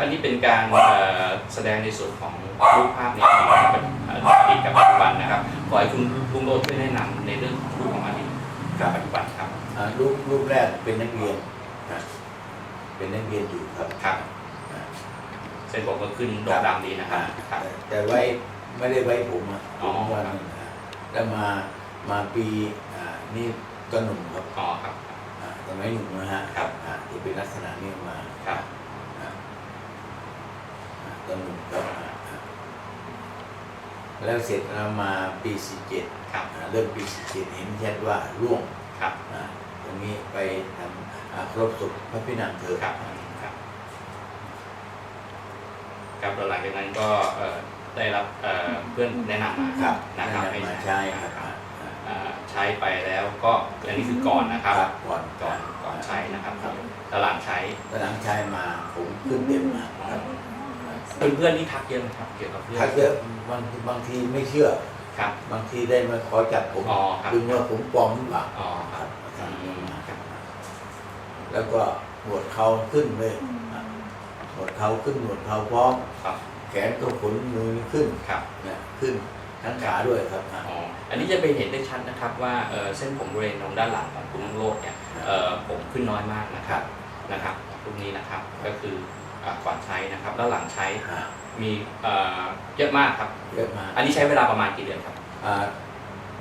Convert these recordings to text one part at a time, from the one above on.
อันนี้เป็นการเอ่อแสดงในส่วนของรูปภาพในอดีตกับเอ่ออดีตกับปัจจุบันนะครับขอให้คุณลุงโรจน์ช่วยแนะนำในเรื่องของรูปของอดีตกับปัจจุบันครับอ่ารูปรูปแรกเป็นนักเรียนนะเป็นนักเรียนอยู่ครับครับเส้นผมก็ขึ้นดกดำดีนะครับครับแต่แต่ไว้ไม่ได้ไว้ผมอะผอ๋อมวันหนึงนะแล้วมามาปีอ่านี่ก็หนุ่มครับอ๋อครับอ่าสมัยหนุ่มนะฮะครับอ่าที่เป็นลักษณะนี้มาครับ อ่าอ่าก็หนุ่มครับอ่าอ่าแล้วเสร็จแล้วมาปีสี่เจ็ดครับเริ่มปีสี่เจ็ดเห็นชัดว่าร่วงครับอ่าตรงนี้ไปทำอ่าครบศพพระพินังเธอครับครับครับแล้วหลังจากนั้นก็เอ่อได้รับเอ่อเพื่อนแนะนำมาครับนะครับนั่นแหละมาใช้ครับอ่าอ่าเอ่อใช้ไปแล้วก็อันนี้คือก่อนนะครับครับก่อนก่อนก่อนใช้นะครับแล้วหลังใช้แล้วหลังใช้มาผมขึ้นเต็มมาครับ เพื่อนๆที่ทักเยอะไหมครับเกี่ยวกับเรื่องถ้าเยอะบางบางทีไม่เชื่อ ครับ บางทีได้มาขอจับผมอ๋อครับดึงว่าผมปลอมหรือเปล่าอ๋อคครัรับบครับอืมครับแล้วก็หนวดเขาขึ้นเลยอะหนวดเขาขึ้นหนวดเขาพร้อมครับ แขนก็ขนมือขึ้นครับเนี่ยขึ้นทั้งขาด้วยครับอะอ๋ออันนี้จะไปเห็นได้ชัดนะครับว่าเอ่อเส้นผมบริเวณตรงด้านหลังของคุณลุงโรดเนี่ยเอ่อผมขึ้นน้อยมากนะครับนะครับตรงนี้นะครับก็คืออะ ก่อนใช้นะครับ แล้วหลังใช้อะมีเอ่อเยอะมากครับ เยอะมาก อันนี้ใช้เวลาประมาณกี่เดือนครับอ่า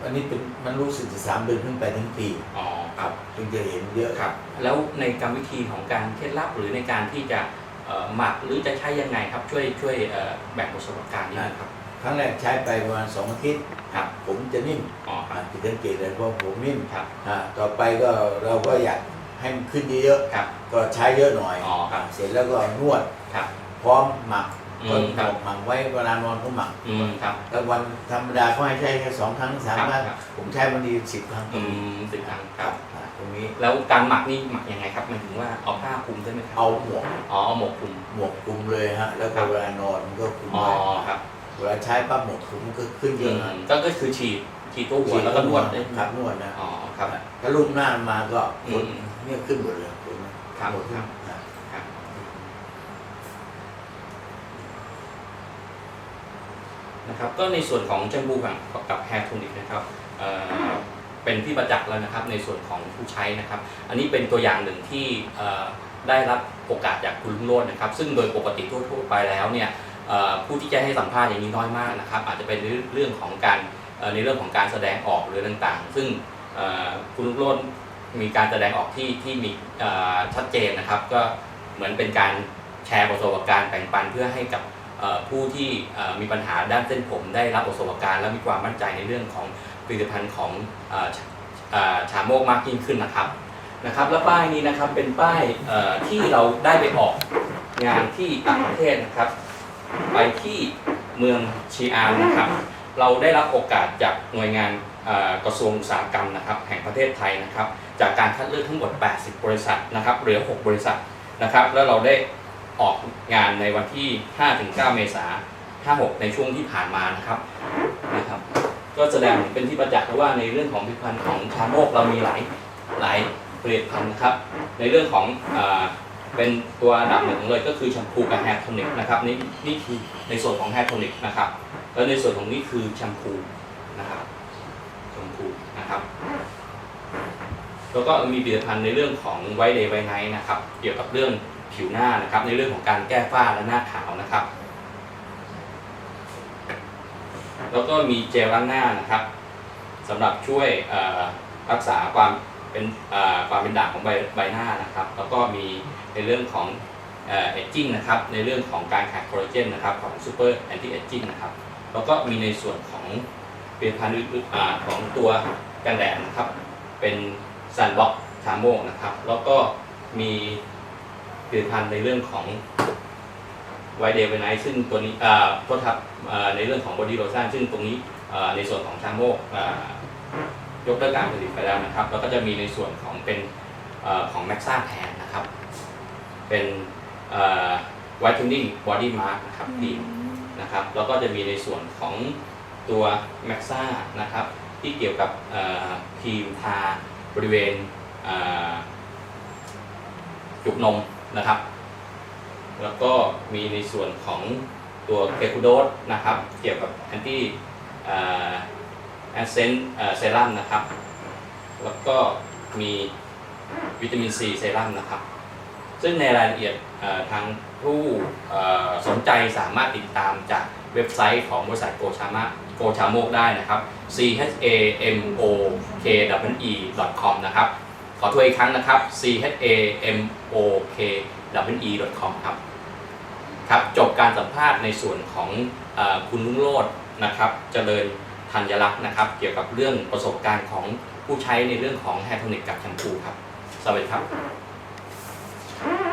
อันนี้เป็นมันรู้สึกจะสามเดือนขึ้นไปทั้งปีอ๋อคครัรับบจึงจะเห็นเยอะครับ แล้วในกรรมวิธีของการเคล็ดลับหรือในการที่จะเอ่อหมักหรือจะใช้ยังไงครับ ช่วยช่วยเอ่อแบ่งประสบการณ์นิดนึงครับครั้งแรกใช้ไปประมาณสองอาทิตย์ครับผมจะนิ่มอ๋อคอ่ารับผิดสังเกตเลยเพราะผมนิ่มครับอ่าต่อไปก็เราก็อยาก ให้มันขึ้นเยอะครับ ๆก็ใช้เยอะหน่อย อ๋อครับ เสร็จแล้วก็นวดครับ พร้อมหมักอืก็มครับหมักไว้เวลานอนก็หมักอืมครับแล้ววันธรรมดาเขาให้ใช้แค่สองครั้งสามครับครั้งครับ ผมใช้วันดีสิบครั้งอืมสิบครั้งครับ อ่าตรงนี้แล้วการหมักนี่หมักยังไงครับหมายถึงว่าเอาผ้าคลุมใช่ไหมครับเอาหมวกอ๋อเอาหมวกคลุม หมวกคลุมเลยฮะแล้วครัก็บ เวลานอนมันก็คลุมอ๋อไว้ครับเวลาใช้ปั๊บหมวกคลุมมันก็ขึ้นเยอือะมนะก็ก็คือฉีดฉีดตัวหัวแล้วก็นวดได้ครับนวดนะอ๋อครับ ถ้ารูปหน้ามาก็อืม เนี่ยขึ้นหมดเลยขนนะครับหมดขึ้นครับอ่าครับ นะครับ ก็ในส่วนของแชมพูกับกับแฮร์โทนิกนะครับเอ่อเป็นที่ประจักษ์แล้วนะครับในส่วนของผู้ใช้นะครับ อันนี้เป็นตัวอย่างหนึ่งที่เอ่อได้รับโอกาสจากคุณลุงโรจน์นะครับ ซึ่งโดยปกติทั่วๆไปแล้วเนี่ยเอ่อผู้ที่จะให้สัมภาษณ์อย่างนี้น้อยมากนะครับ อาจจะเป็นเรื่องของการเอ่อในเรื่องของการแสดงออกหรือต่างๆ ซึ่งเอ่อคุณลุงโรจน์ มีการแสดงออกที่ที่มีชัดเจนนะครับ ก็เหมือนเป็นการแชร์ประสบการณ์แบ่งปันเพื่อให้กับผู้ที่มีปัญหาด้านเส้นผมได้รับประสบการณ์ และมีความมั่นใจในเรื่องของผลิตภัณฑ์ของอชเอ่อชาโมกมากยิ่งขึ้นนะครับนะครับ แล้วป้ายนี้นะครับเป็นป้ายที่เราได้ไปออกงานที่ต่างประเทศนะครับ ไปที่เมืองชีอานนะครับ เราได้รับโอกาสจากหน่วยงาน กระทรวงอุตสาหกรรมนะครับแห่งประเทศไทยนะครับ จากการคัดเลือกทั้งหมด 80 บริษัทนะครับเหลือ 6 บริษัทนะครับ แล้วเราได้ออกงานในวันที่ 5-9 เมษายน 56 ในช่วงที่ผ่านมานะครับนะครับ ก็แสดงเป็นที่ประจักษ์ว่าในเรื่องของผลิตภัณฑ์ของชาโมกเรามีหลายหลายผลิตภัณฑ์นะครับ ในเรื่องของเป็นตัวดับหนึ่งเลยก็คือแชมพูกับแฮร์โทนิกนะครับนี่นี่คือในส่วนของแฮร์โทนิกนะครับ แล้วในส่วนของนี้คือแชมพูนะครับ มพูนะครับแล้วก็มีผลิตภัณฑ์ในเรื่องของไวเดย์ไวไนท์นะครับ เกี่ยวกับเรื่องผิวหน้านะครับ ในเรื่องของการแก้ฝ้าและหน้าขาวนะครับ แล้วก็มีเจลล้างหน้านะครับสำหรับช่วยรักษาความเป็นความเป็นด่างของใบใบหน้านะครับ แล้วก็มีในเรื่องของเอจจิ้งนะครับ ในเรื่องของการขาดคอลลาเจนนะครับของซูเปอร์แอนตี้เอจจิ้งนะครับ แล้วก็มีในส่วนของ ผลิตภัณฑ์อื่นๆอ่าของตัวกันแดดนะครับ เป็นซันบ็อกชาโมกนะครับ แล้วก็มีผลิตภัณฑ์ในเรื่องของไวเดย์ไวไนท์ซึ่งตัวนี้อ่าโทษครับอ่าในเรื่องของบอดี้โลชั่นซึ่งตรงนี้อ่าในส่วนของชาโมกอ่ายกเลิกการผลิตไปแล้วนะครับ แล้วก็จะมีในส่วนของเป็นอ่าของแม็กซ่าแทนนะครับ เป็นไวท์เทนนิ่งบอดี้มาร์กนะครับครีมนะครับ แล้วก็จะมีในส่วนของ ตัวแม็กซ่านะครับที่เกี่ยวกับครีมทาบริเวณจุกนมนะครับ แล้วก็มีในส่วนของตัวเกคูโดสนะครับ เกี่ยวกับแอนตี้แอนเซนเซรั่มนะครับ แล้วก็มีวิตามินซีเซรั่มนะครับ ซึ่งในรายละเอียดทางผู้สนใจสามารถติดตามจาก เว็บไซต์ของบริษัทโกชามะโกชาโมกได้นะครับ c h a m o k w e com นะครับ ขอทวนอีกครั้งนะครับ c h a m o k w e com ครับครับจบการสัมภาษณ์ในส่วนของอคุณลุงโรจน์นะครับเจริญธัญลักษณ์นะครับ เกี่ยวกับเรื่องประสบการณ์ของผู้ใช้ในเรื่องของแฮร์โทนิกกับแชมพูครับ สวัสดีครับ